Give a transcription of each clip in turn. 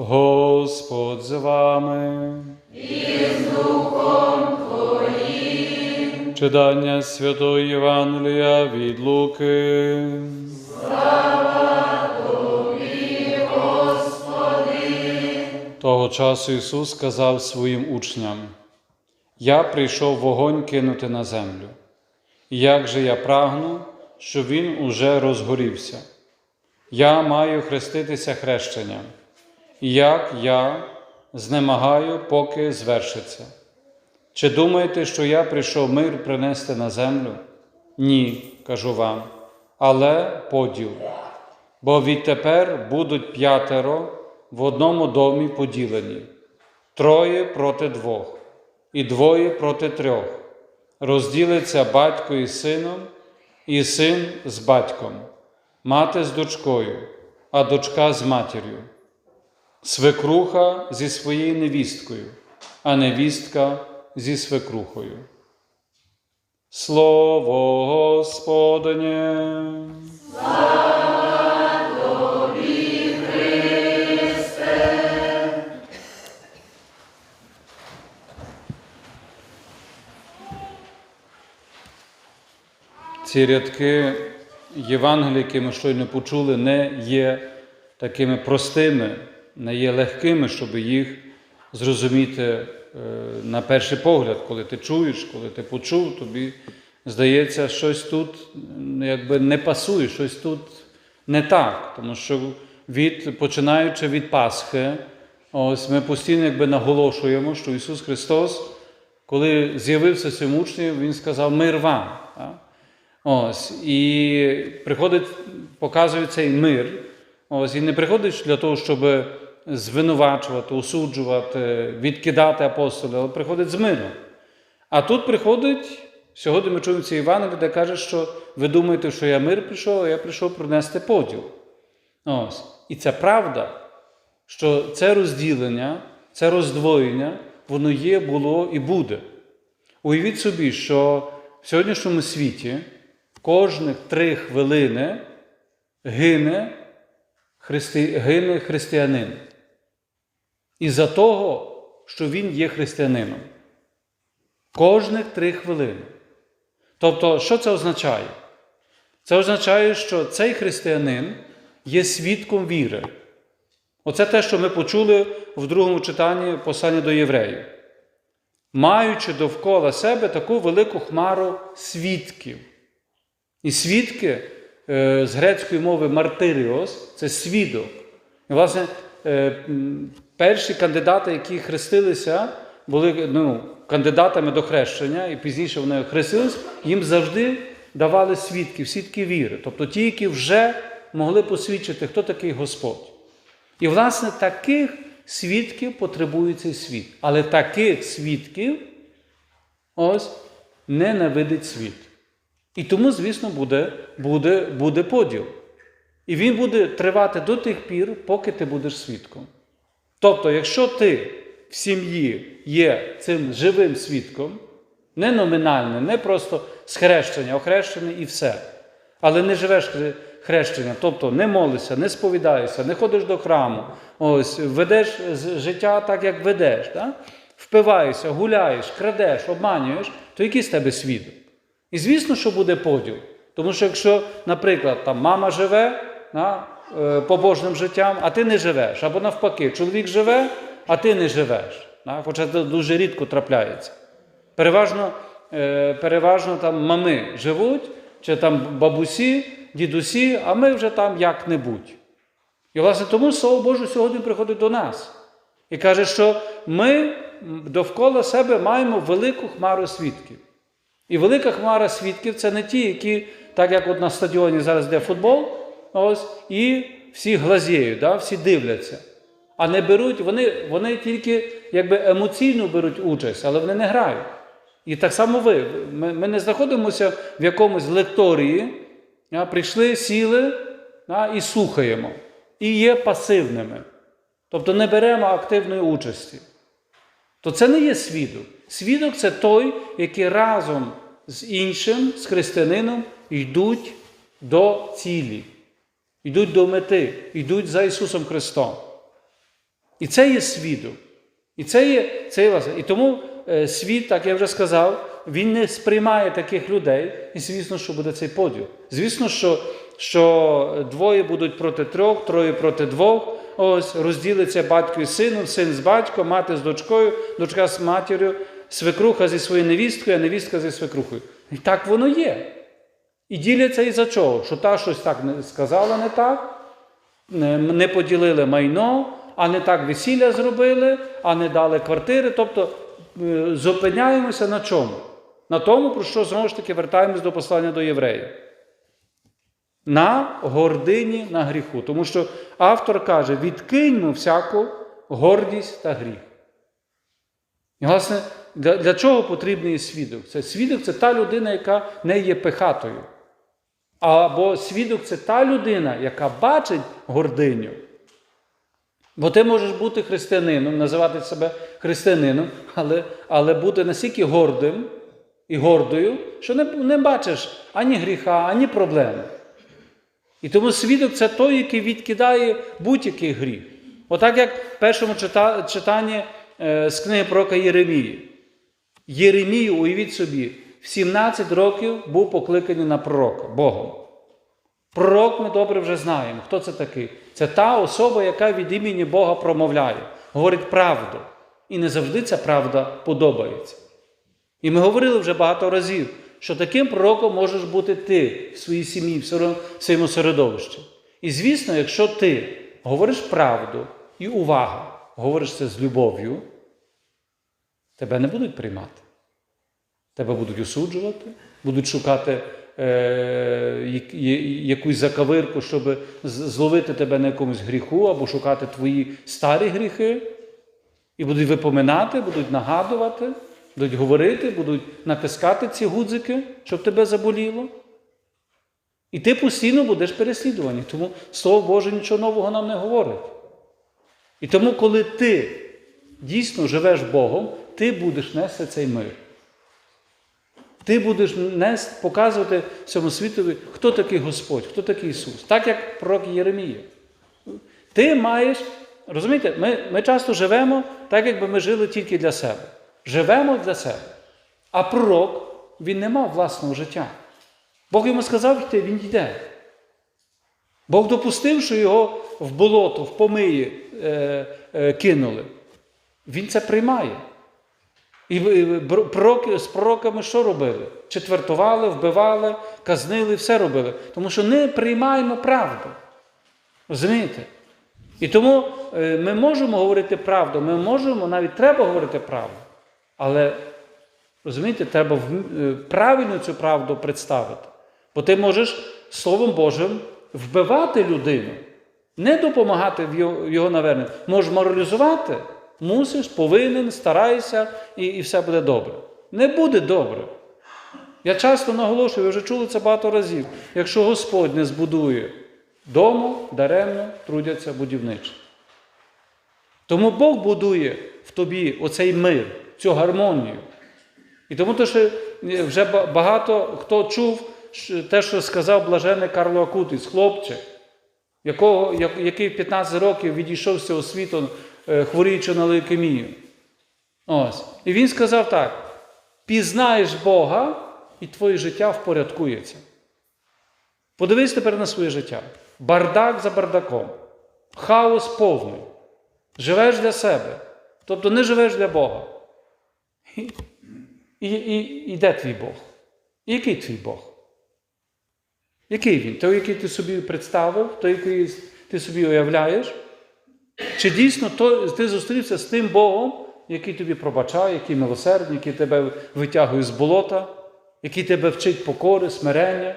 Господь з вами. І з Духом Твоїм. Читання Святої Євангелія від Луки. слава Господи! Того часу Ісус сказав своїм учням: Я прийшов вогонь кинути на землю. І як же я прагну, що він уже розгорівся. Я маю хреститися хрещенням, як я знемагаю, поки звершиться. Чи думаєте, що я прийшов мир принести на землю? Ні, кажу вам, але поділ. Бо відтепер будуть п'ятеро в одному домі поділені, троє проти двох, і двоє проти трьох. Розділиться батько із сином, і син з батьком, мати з дочкою, а дочка з матір'ю, свекруха зі своєю невісткою, а невістка зі свекрухою. Слово Господнє. Ці рядки Євангелія, які ми щойно почули, не є такими простими, не є легкими, щоб їх зрозуміти е, на перший погляд, коли ти чуєш, коли ти почув, тобі здається, щось тут якби не пасує, щось тут не так. Тому що від, починаючи від Пасхи, ось ми постійно якби наголошуємо, що Ісус Христос, коли з'явився цим учням, Він сказав мир вам. Ось, і приходить, показує цей мир. Ось, і не приходить для того, щоб звинувачувати, осуджувати, відкидати апостолів, але приходить з миром. А тут приходить, сьогодні ми чуємо ці Івангелії, де каже, що ви думаєте, що я мир прийшов, а я прийшов принести поділ. Ось. І це правда, що це розділення, це роздвоєння, воно є, було і буде. Уявіть собі, що в сьогоднішньому світі кожних три хвилини гине, христи... гине християнин. Із-за того, що він є християнином. Кожних три хвилини. Тобто, що це означає? Це означає, що цей християнин є свідком віри. Оце те, що ми почули в другому читанні послання до євреїв. Маючи довкола себе таку велику хмару свідків. І свідки е, з грецької мови мартиріос це свідок. І, власне, е, перші кандидати, які хрестилися, були ну, кандидатами до хрещення, і пізніше вони хрестились, їм завжди давали свідків, свідки віри. Тобто ті, які вже могли посвідчити, хто такий Господь. І, власне, таких свідків потребує цей світ. Але таких свідків ось ненавидить світ. І тому, звісно, буде, буде, буде поділ. І він буде тривати до тих пір, поки ти будеш свідком. Тобто, якщо ти в сім'ї є цим живим свідком, не номінальним, не просто з хрещення, охрещений і все. Але не живеш хре- хрещення, тобто не молишся, не сповідаєшся, не ходиш до храму, ось, ведеш життя так, як ведеш, да? впиваєшся, гуляєш, крадеш, обманюєш, то який з тебе свідок? І звісно, що буде поділ. Тому що якщо, наприклад, там мама живе да, побожним життям, а ти не живеш, або навпаки, чоловік живе, а ти не живеш. Хоча це дуже рідко трапляється. Переважно, е, переважно там мами живуть, чи там бабусі, дідусі, а ми вже там як-небудь. І, власне, тому Слово Боже сьогодні приходить до нас і каже, що ми довкола себе маємо велику хмару свідків. І велика хмара свідків це не ті, які, так як от на стадіоні зараз йде футбол, ось, і всі глазіють, да, всі дивляться. А не беруть, вони, вони тільки якби емоційно беруть участь, але вони не грають. І так само ви. Ми, ми не знаходимося в якомусь лекторії, а, прийшли, сіли а, і слухаємо. І є пасивними. Тобто не беремо активної участі. То це не є свідок. Свідок це той, який разом з іншим, з християнином, йдуть до цілі, йдуть до мети, йдуть за Ісусом Христом. І це є свідок. І це є, це є. І тому е, світ, так я вже сказав, він не сприймає таких людей, і звісно, що буде цей поділ. Звісно, що, що двоє будуть проти трьох, троє проти двох. Ось розділиться батько і сином, син з батьком, мати з дочкою, дочка з матір'ю, свекруха зі своєю невісткою, а невістка зі свекрухою. І так воно є. І діляться із за чого? Що та щось так сказала не так, не поділили майно, а не так весілля зробили, а не дали квартири. Тобто е, зупиняємося на чому? На тому, про що знову ж таки вертаємось до послання до євреїв. На гордині на гріху. Тому що автор каже: відкиньмо всяку гордість та гріх. І, власне, для, для чого потрібний свідок? Це свідок це та людина, яка не є пихатою. Або свідок це та людина, яка бачить гординю. Бо ти можеш бути християнином, називати себе християнином, але, але бути настільки гордим і гордою, що не, не бачиш ані гріха, ані проблеми. І тому свідок це той, який відкидає будь-який гріх. Отак, як в першому чита- читанні е, з книги пророка Єремії. Єремію, уявіть собі, в 17 років був покликаний на пророка Богом. Пророк ми добре вже знаємо. Хто це такий? Це та особа, яка від імені Бога промовляє, говорить правду. І не завжди ця правда подобається. І ми говорили вже багато разів, що таким пророком можеш бути ти в своїй сім'ї, в своєму середовищі. І звісно, якщо ти говориш правду і увага, говориш це з любов'ю, тебе не будуть приймати. Тебе будуть осуджувати, будуть шукати е, якусь закавирку, щоб зловити тебе на якомусь гріху, або шукати твої старі гріхи. І будуть випоминати, будуть нагадувати, будуть говорити, будуть натискати ці гудзики, щоб тебе заболіло. І ти постійно будеш переслідуваний. Тому Слово Боже нічого нового нам не говорить. І тому, коли ти дійсно живеш Богом, ти будеш нести цей мир. Ти будеш показувати всьому світові, хто такий Господь, хто такий Ісус. Так як пророк Єремія. Ти маєш, розумієте, ми, ми часто живемо так, якби ми жили тільки для себе. Живемо для себе. А пророк, він не мав власного життя. Бог йому сказав йти, він йде. Бог допустив, що його в болото, в помиї е, е, кинули. Він це приймає. І пророки, з пророками що робили? Четвертували, вбивали, казнили, все робили. Тому що не приймаємо правду. Розумієте? І тому е, ми можемо говорити правду, ми можемо, навіть треба говорити правду. Але, розумієте, треба е, правильно цю правду представити. Бо ти можеш Словом Божим вбивати людину, не допомагати в його наверненні. Можеш моралізувати, мусиш, повинен, старайся, і, і все буде добре. Не буде добре. Я часто наголошую, ви вже чули це багато разів. Якщо Господь не збудує дому, даремно трудяться будівничі. Тому Бог будує в тобі оцей мир, цю гармонію. І тому те, що вже багато хто чув те, що сказав блажений Карло Акутіс, якого, який в 15 років відійшов з світу, е, хворіючи на лейкемію. Ось. І він сказав так: пізнаєш Бога, і твоє життя впорядкується. Подивись тепер на своє життя. Бардак за бардаком, хаос повний. Живеш для себе, тобто не живеш для Бога. І, і, і, і де твій Бог? І який твій Бог? Який він? Той, який ти собі представив, той, який ти собі уявляєш? Чи дійсно ти зустрівся з тим Богом, який тобі пробачає, який милосердний, який тебе витягує з болота, який тебе вчить покори, смирення,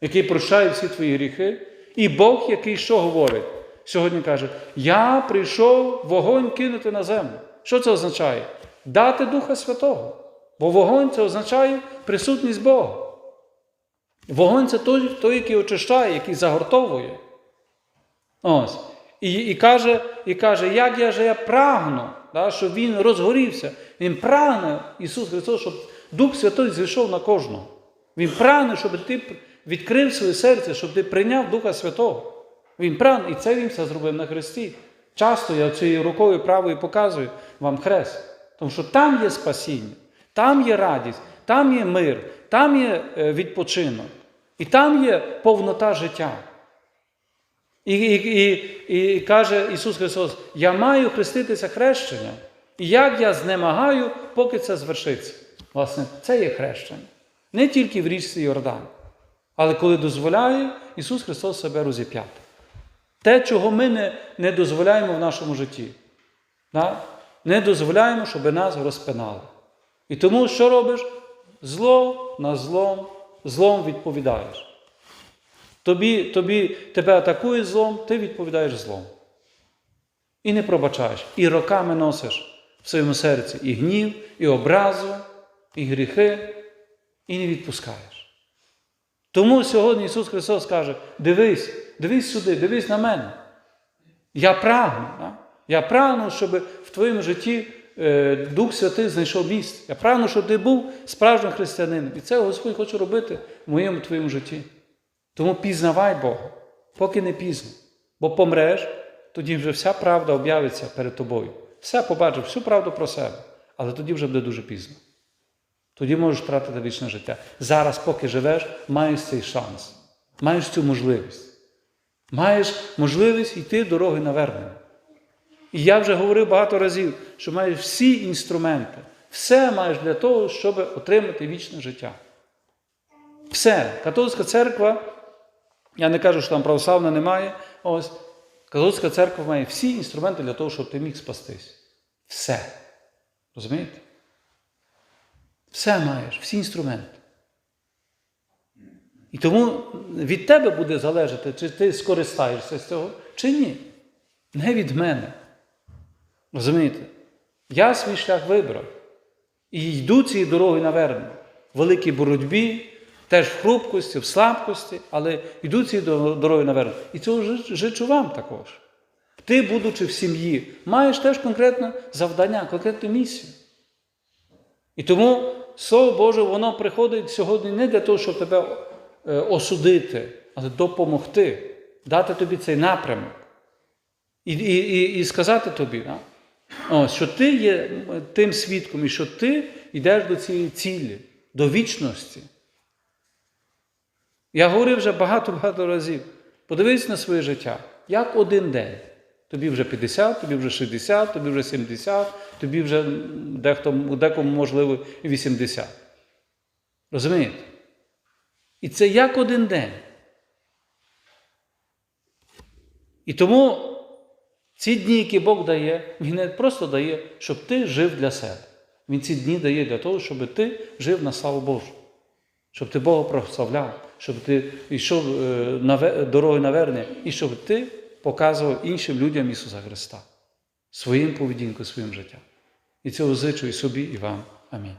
який прощає всі твої гріхи? І Бог, який що говорить? Сьогодні каже: Я прийшов вогонь кинути на землю. Що це означає? Дати Духа Святого. Бо вогонь це означає присутність Бога. Вогонь це той, той, який очищає, який загортовує. Ось. І, і, каже, і каже, як я же я прагну, да, щоб він розгорівся. Він прагне, Ісус Христос, щоб Дух Святой зійшов на кожного. Він прагне, щоб ти відкрив своє серце, щоб ти прийняв Духа Святого. Він прагне, і це Він все зробив на Христі. Часто я цією рукою правою показую вам хрест. Тому що там є спасіння, там є радість, там є мир, там є е, відпочинок, і там є повнота життя. І, і, і, і каже Ісус Христос: Я маю хреститися хрещенням. І як я знемагаю, поки це звершиться. Власне, це є хрещення. Не тільки в річці Йордан, але коли дозволяє Ісус Христос себе розіп'яти. Те, чого ми не, не дозволяємо в нашому житті. Да? Не дозволяємо, щоб нас розпинали. І тому що робиш? Зло на злом, злом відповідаєш. Тобі, тобі тебе атакує злом, ти відповідаєш злом. І не пробачаєш. І роками носиш в своєму серці і гнів, і образу, і гріхи, і не відпускаєш. Тому сьогодні Ісус Христос каже: дивись, дивись сюди, дивись на мене. Я прагну. Да? Я прагну, щоб в твоєму житті е, Дух Святий знайшов місце. Я прагну, щоб ти був справжнім християнином. І це Господь хоче робити в моєму твоєму житті. Тому пізнавай Бога, поки не пізно. Бо помреш, тоді вже вся правда об'явиться перед тобою. Все побачиш, всю правду про себе. Але тоді вже буде дуже пізно. Тоді можеш втратити вічне життя. Зараз, поки живеш, маєш цей шанс, маєш цю можливість. Маєш можливість йти дороги навернення. І я вже говорив багато разів, що маєш всі інструменти, все маєш для того, щоб отримати вічне життя. Все. Католицька церква, я не кажу, що там православна немає. Ось, католицька церква має всі інструменти для того, щоб ти міг спастись. Все. Розумієте? Все маєш, всі інструменти. І тому від тебе буде залежати, чи ти скористаєшся з цього, чи ні. Не від мене. Розумієте? Я свій шлях вибрав. І йду цією дорогою навернення. В великій боротьбі, теж в хрупкості, в слабкості, але йду цією дорогою навернення. І цього жи- жичу вам також. Ти, будучи в сім'ї, маєш теж конкретне завдання, конкретну місію. І тому Слово Боже, воно приходить сьогодні не для того, щоб тебе е, осудити, але допомогти, дати тобі цей напрямок. І, і, і, і сказати тобі, да? Ось, що ти є тим свідком, і що ти йдеш до цієї цілі, до вічності. Я говорив вже багато-багато разів. Подивись на своє життя, як один день. Тобі вже 50, тобі вже 60, тобі вже 70, тобі вже дехто, декому, можливо, і 80. Розумієте? І це як один день. І тому ці дні, які Бог дає, Він не просто дає, щоб ти жив для себе. Він ці дні дає для того, щоб ти жив на славу Божу. Щоб ти Бога прославляв, щоб ти йшов е, дорогою навернення, і щоб ти показував іншим людям Ісуса Христа своїм поведінкою, своїм життям. І цього зичу і собі, і вам. Амінь.